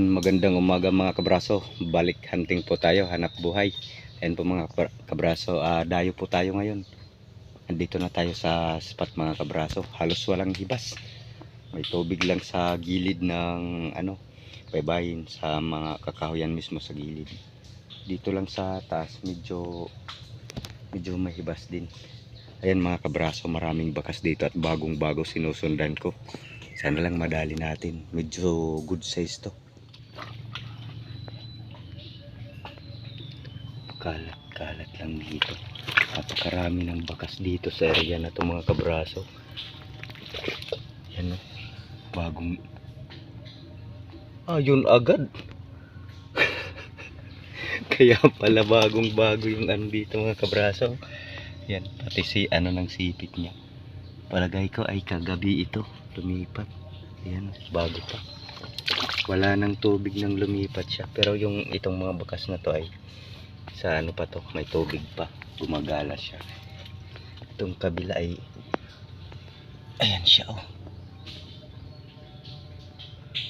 Magandang umaga mga kabraso. Balik hunting po tayo, hanap buhay. Ayan po mga kabra- kabraso, ah, dayo po tayo ngayon. Andito na tayo sa spot mga kabraso. Halos walang hibas. May tubig lang sa gilid ng ano, baybayin sa mga kakahuyan mismo sa gilid. Dito lang sa taas, medyo medyo may hibas din. Ayan mga kabraso, maraming bakas dito at bagong bago sinusundan ko. Sana lang madali natin. Medyo good size to. Kalat-kalat lang dito. Napakarami ng bakas dito sa area na to mga kabraso. Yan o. Bagong... Ayun agad. Kaya pala bagong bago yung ano dito mga kabraso. Yan. Pati si ano ng sipit niya. Palagay ko ay kagabi ito. Lumipat. Yan. Bago pa. Wala nang tubig nang lumipat siya. Pero yung itong mga bakas na to ay sa ano pa to, may tubig pa. Gumagala siya. Itong kabila ay ayan siya oh.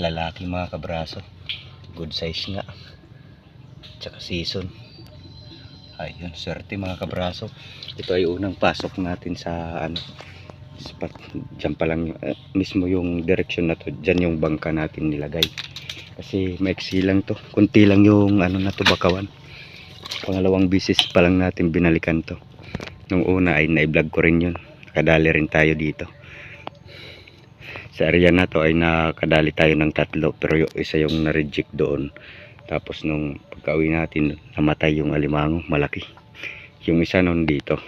Lalaki mga kabraso. Good size nga. Tsaka season. Ayun, swerte mga kabraso. Ito ay unang pasok natin sa ano spot. Diyan pa lang eh, mismo yung direction na to. Diyan yung bangka natin nilagay. Kasi maiksi lang to. Kunti lang yung ano na to bakawan pangalawang bisis pa lang natin binalikan to. Nung una ay na-vlog ko rin yun. Nakadali rin tayo dito. Sa area na to ay nakadali tayo ng tatlo pero yung isa yung na-reject doon. Tapos nung pagka-uwi natin namatay yung alimango malaki. Yung isa nun dito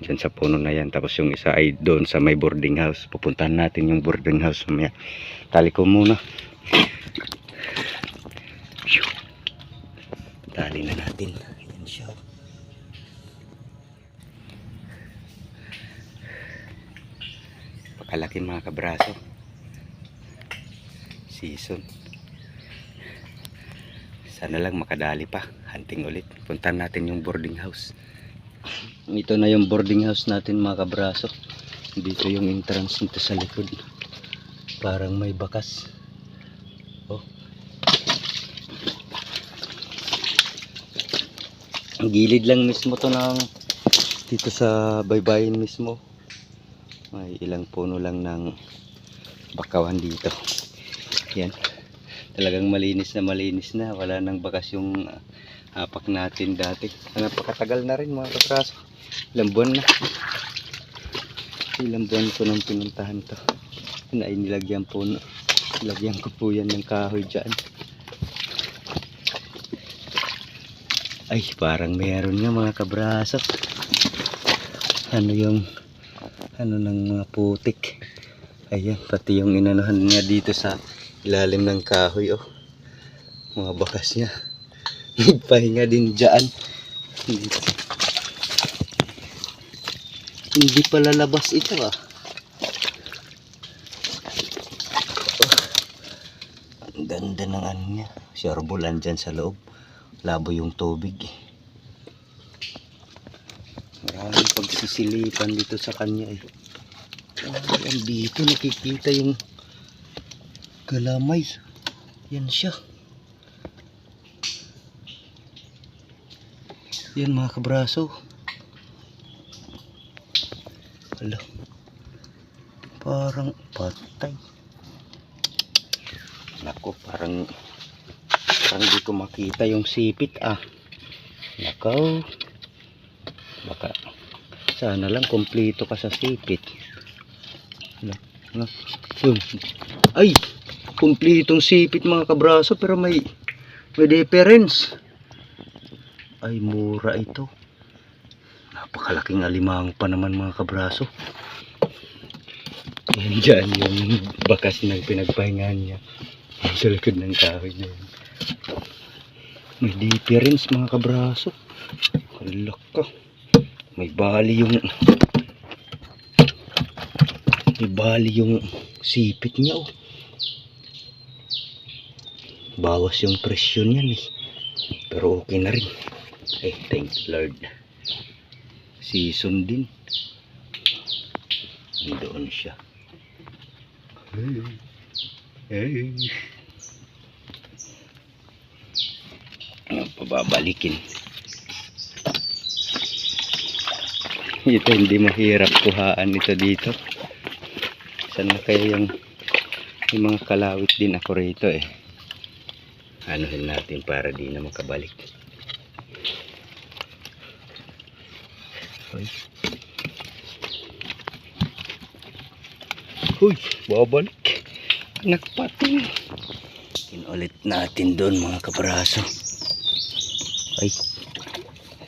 dyan sa puno na yan. Tapos yung isa ay doon sa may boarding house. Pupuntahan natin yung boarding house mamaya. Tali ko muna. Tali na Pakalaki mga kabraso. Season. Sana lang makadali pa. Hunting ulit. Puntan natin yung boarding house. Ito na yung boarding house natin mga kabraso. Dito yung entrance nito sa likod. Parang may bakas. Oh, gilid lang mismo to ng dito sa baybayin mismo may ilang puno lang ng bakawan dito. Yan. Talagang malinis na malinis na. Wala nang bakas yung ah, hapak natin dati. Napakatagal na rin mga kapraso ilang buwan na. Ilang buwan ko nang pinuntahan to. Yun ay nilagyan po nilagyan ko po yan ng kahoy dyan. Ay, parang meron nga mga kabraso. Ano yung ano ng mga putik. Ayan, pati yung inanuhan niya dito sa ilalim ng kahoy, oh. Mga bakas niya. Nagpahinga din dyan. Hindi, pala labas ito, ah. Ganda ng ano niya. Sure andyan sa loob labo yung tubig eh. Maraming pagsisilipan dito sa kanya eh. Ayan, dito nakikita yung galamay. Yan siya. Yan mga kabraso. Hala. parang patay. Nako parang parang di ko makita yung sipit ah. Nakaw. Baka sana lang kompleto ka sa sipit hala. Yun. ay kumpletong sipit mga kabraso pero may may difference ay mura ito napakalaking alimango pa naman mga kabraso yan dyan yung bakas ng pinagpahingahan niya sa likod ng kahoy yun may difference mga kabraso. Kalak ka may bali yung may bali yung sipit niya oh. Bawas yung presyon yan eh. Pero okay na rin. Eh thank lord. Season din. Doon siya. Hey. Hey pababalikin ito hindi mahirap kuhaan ito dito saan na kaya yung yung mga kalawit din ako rito eh anuhin natin para di na makabalik Hoy. Huy, babalik. Anak pating. Inulit natin doon mga kabraso. Ay,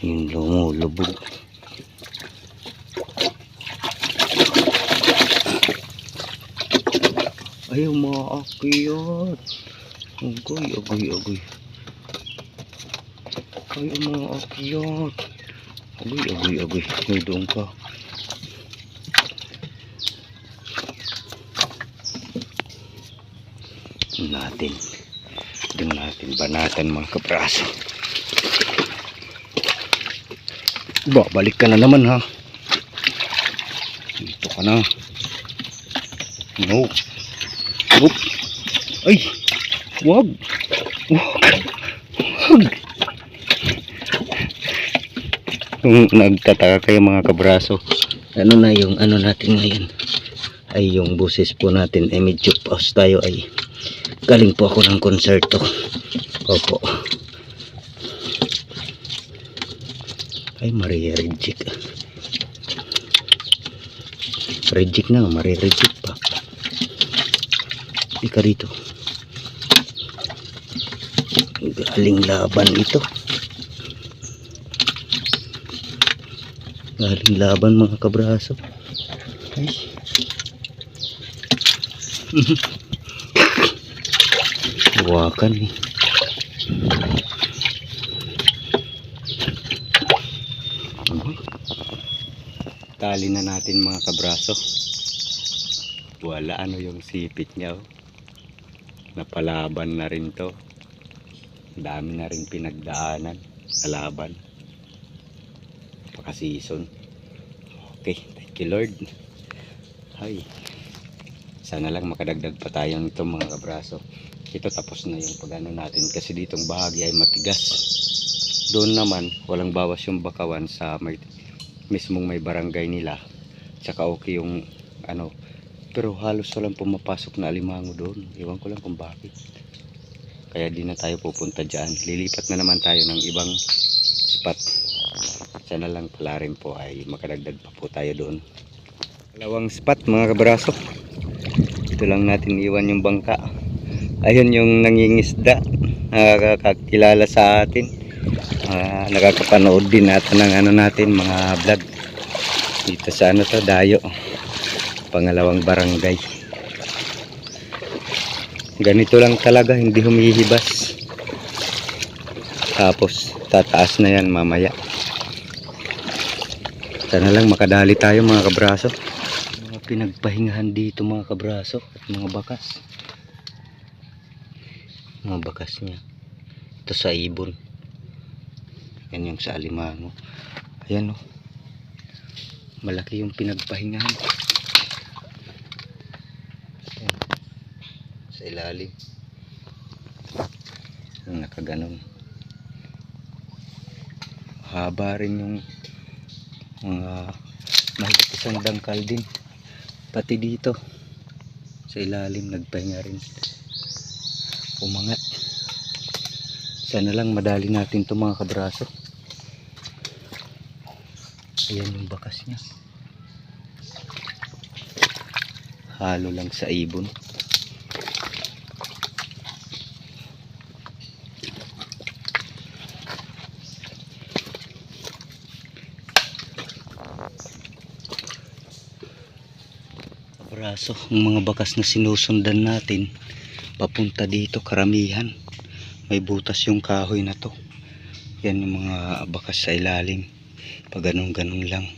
yung lumulubog. Ay, umaakyat. Agoy, agoy, agoy. Ay, umaakyat. Agoy, agoy, agoy. May doon ka. Doon natin. Doon natin banatan mga kapraso. Ba, balik ka na naman ha. Dito ka na. No. Ay. Wag. Wag. Kung nagtataka kayo mga kabraso, ano na yung ano natin ngayon? Ay yung buses po natin ay medyo pause tayo ay galing po ako ng konserto. Opo. Ay Maria reject. Na, Maria reject pa. Ika rito. Galing laban ito. Galing laban mga kabraso. Ay. Hawakan eh. Tali na natin mga kabraso. Wala ano yung sipit niya. Oh. Napalaban na rin to. Dami na rin pinagdaanan sa laban. Paka-season. Okay, thank you Lord. Ay. Sana lang makadagdag pa tayo nito mga kabraso. Ito tapos na yung pagano natin kasi ditong bahagi ay matigas. Doon naman walang bawas yung bakawan sa may mismong may barangay nila. Tsaka okay yung ano pero halos walang pumapasok na alimango doon. Iwan ko lang kung bakit. Kaya di na tayo pupunta dyan. Lilipat na naman tayo ng ibang spot. Sana lang pala rin po ay makadagdag pa po tayo doon. Dalawang spot mga kabraso. Ito lang natin iwan yung bangka. Ayun yung nangingisda. Nakakakilala sa atin. Ah, nakakapanood din natin ng ano natin mga vlog. Dito sa ano to, Dayo. Pangalawang barangay. Ganito lang talaga, hindi humihibas. Tapos tataas na yan mamaya. Sana lang makadali tayo mga kabraso. Mga pinagpahingahan dito mga kabraso at mga bakas. Mga bakas niya. Ito sa ibon. Yan yung sa alimango. Ayan o. Malaki yung pinagpahingahan. Sa ilalim. Yung nakaganon. Haba rin yung mga mahigit isang dangkal din. Pati dito sa ilalim nagpahinga rin. Umangat. Sana lang madali natin to mga kabraso. Ayan yung bakas niya. Halo lang sa ibon Braso, ang mga bakas na sinusundan natin papunta dito karamihan. May butas yung kahoy na to. Yan yung mga bakas sa ilalim. Pag ganun ganun lang.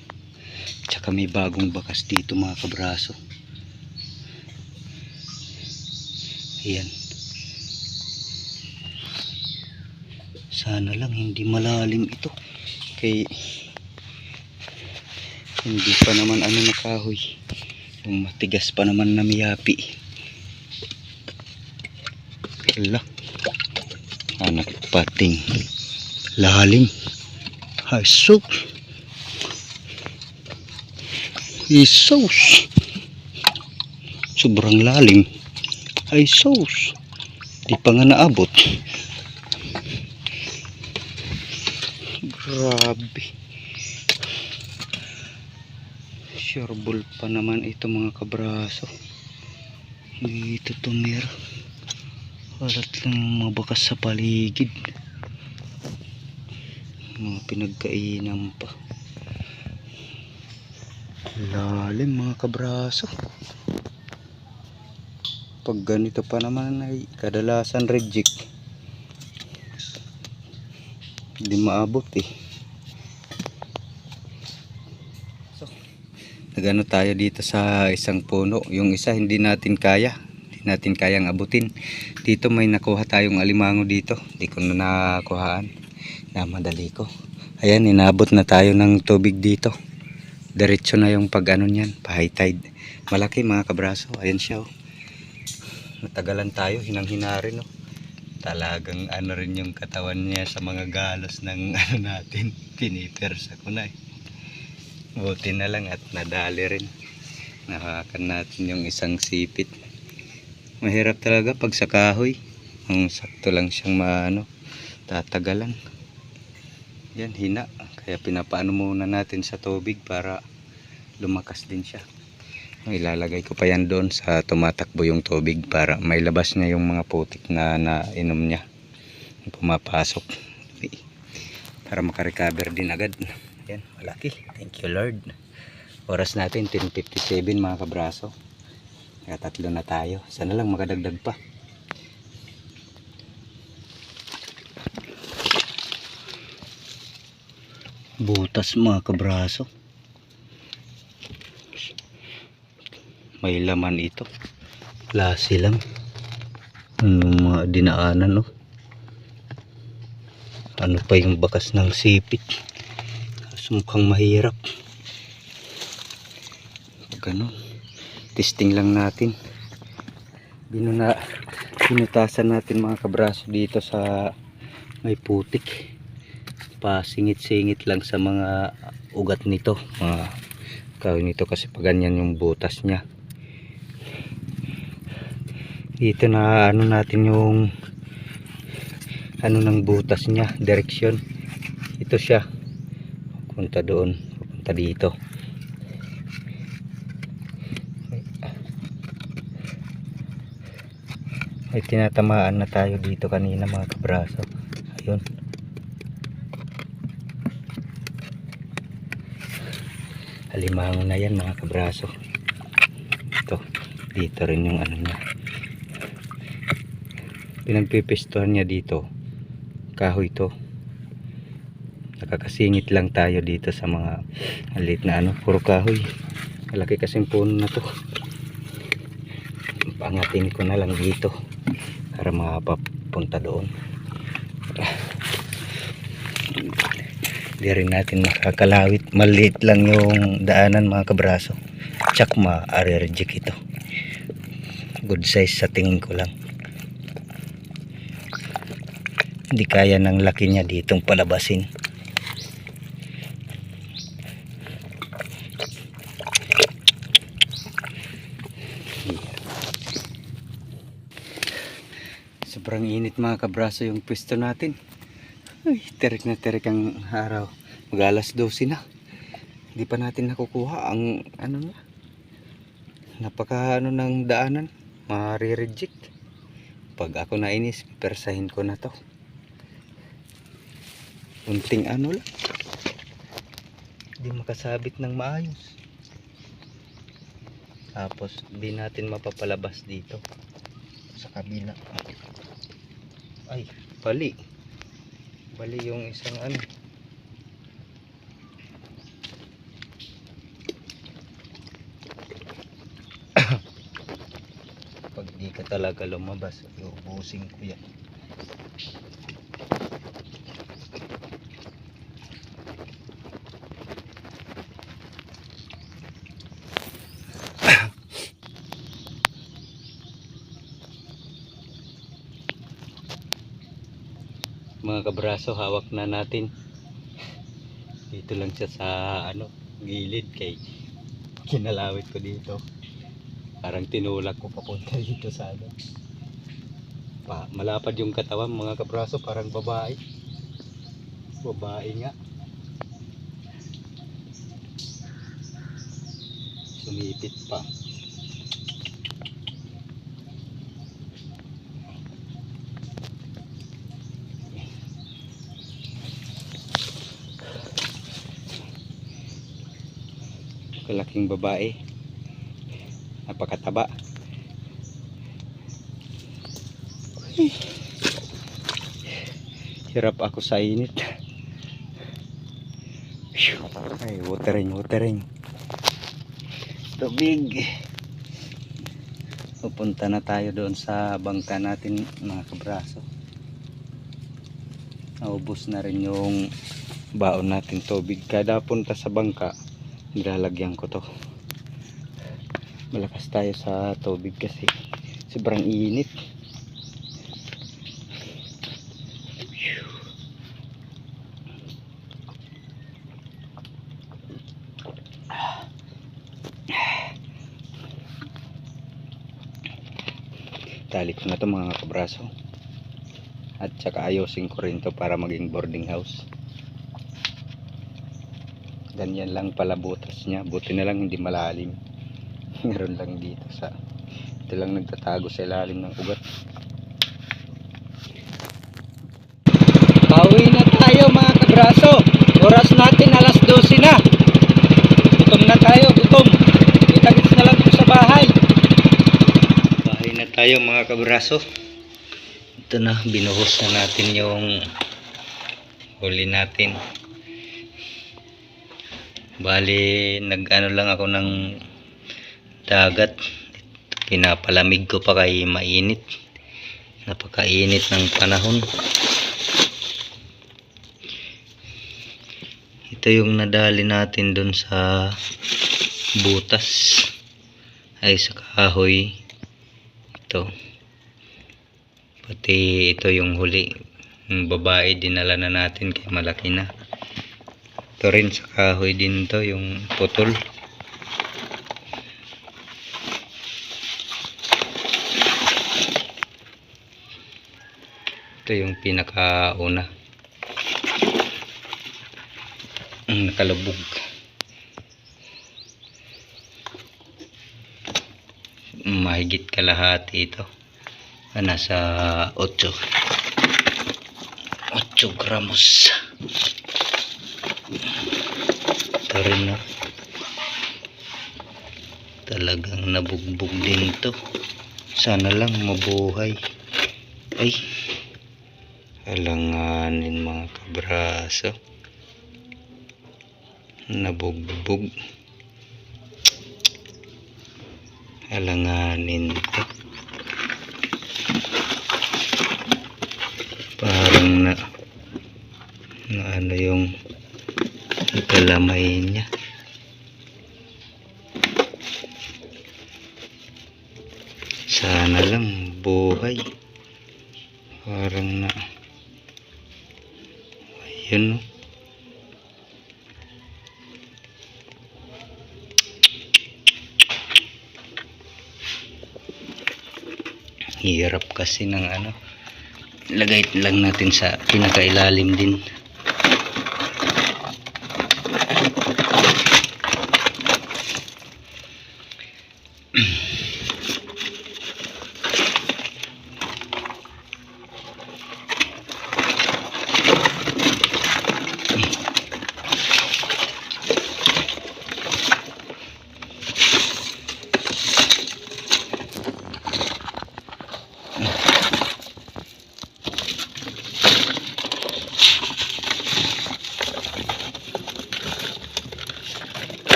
Tsaka may bagong bakas dito mga kabraso. Ayan sana lang hindi malalim ito. Kay hindi pa naman ano na kahoy yung matigas pa naman na miyapi Ala. Anak pating. Lalim. Sus. Isos. Sobrang lalim. Ay, sus. Di pa nga naabot. Grabe. Sureball pa naman ito mga kabraso. Dito tumira. Walat lang ang mga bakas sa paligid. Mga pinagkainan pa. Lalim mga kabraso. Pag ganito pa naman ay kadalasan reject. Hindi maabot eh. Nagano tayo dito sa isang puno. Yung isa hindi natin kaya. Hindi natin kayang abutin. Dito may nakuha tayong alimango dito. Hindi ko na nakuhaan. Namadali ko. Ayan, inabot na tayo ng tubig dito. Diretso na yung pag ano niyan, high tide. Malaki mga kabraso. Ayan siya oh. Natagalan tayo, hinang-hina rin oh. Talagang ano rin yung katawan niya sa mga galos ng ano natin. Pinipersa ko na eh. Buti na lang at nadali rin. Nakakan natin yung isang sipit. Mahirap talaga pag sa kahoy. Ang sakto lang siyang maano, tatagalan. Yan, hina. Kaya pinapaano muna natin sa tubig para lumakas din siya. Ilalagay ko pa yan doon sa tumatakbo yung tubig para may labas niya yung mga putik na nainom niya. Pumapasok. Para makarecover din agad. Yan, malaki. Thank you Lord. Oras natin 10.57 mga kabraso. Kaya tatlo na tayo. Sana lang makadagdag pa. Butas mga kabraso. May laman ito. Klase lang. Yung mga dinaanan no. Ano pa yung bakas ng sipit. Mukhang mahirap. Ganun. Testing lang natin. Binuna, binutasan natin mga kabraso dito sa may putik. Pasingit-singit lang sa mga ugat nito. Mga kawin nito kasi pag ganyan yung butas niya. Dito na ano natin yung ano ng butas niya, direksyon. Ito siya. Punta doon, punta dito. Ay tinatamaan na tayo dito kanina mga kabraso. Ayun. Alimango na yan mga kabraso. Ito. Dito rin yung ano niya. Pinagpipistuhan niya dito. Kahoy to. Nakakasingit lang tayo dito sa mga maliit na ano. Puro kahoy. Malaki kasing puno na to. Pangatin ko na lang dito para makapapunta doon hindi natin makakalawit maliit lang yung daanan mga kabraso tsak ma-allergic ito good size sa tingin ko lang hindi kaya ng laki niya ditong palabasin Sobrang init mga kabraso yung pwesto natin. Ay, terik na terik ang araw. Mag alas 12 na. Hindi pa natin nakukuha ang ano na. Napaka ano ng daanan. Mari-reject. Pag ako nainis, persahin ko na to. Unting ano lang. Hindi makasabit ng maayos. Tapos, di natin mapapalabas dito. Sa kabila. Ay, bali. Bali yung isang ano. Pag di ka talaga lumabas, iubusin ko yan. Mga kabraso hawak na natin. Dito lang siya sa ano gilid kay kinalawit ko dito. Parang tinulak ko papunta dito sa ano. Pa, malapad yung katawan mga kabraso parang babae. Babae nga. Sumipit pa kalaking babae. Napakataba. Hirap ako sa init. Ay watering watering. Tubig. Pupunta na tayo doon sa bangka natin mga kabraso. Naubos na rin yung baon natin tubig. Kada punta sa bangka nilalagyan ko to. Malakas tayo sa tubig kasi sobrang init. Tali ko na to mga kabraso. At saka ayusin ko rin to para maging boarding house ganyan lang pala butas niya. Buti na lang hindi malalim. Meron lang dito sa ito lang nagtatago sa ilalim ng ugat. Pauwi na tayo mga kabraso. Oras natin alas 12 na. Gutom na tayo gutom. Itagis na lang sa bahay. Bahay na tayo mga kabraso. Ito na binuhos na natin yung huli natin Bali, nag-ano lang ako ng dagat. Pinapalamig ko pa kay mainit. Napakainit ng panahon. Ito yung nadali natin dun sa butas. Ay sa kahoy. Ito. Pati ito yung huli. Yung babae dinala na natin kay malaki na. Ito rin sa kahoy din to yung putol. Ito yung pinakauna. Ang nakalubog. Mahigit kalahati ito. Ah, Nasa 8. 8 gramos. Ito rin na. Talagang nabugbog din to. Sana lang mabuhay. Ay. Alanganin mga kabraso. Nabugbog. Alanganin to. Parang na na ano yung kalamay niya. Sana lang buhay. Parang na ayun no. Hirap kasi ng ano. Lagay lang natin sa pinakailalim din.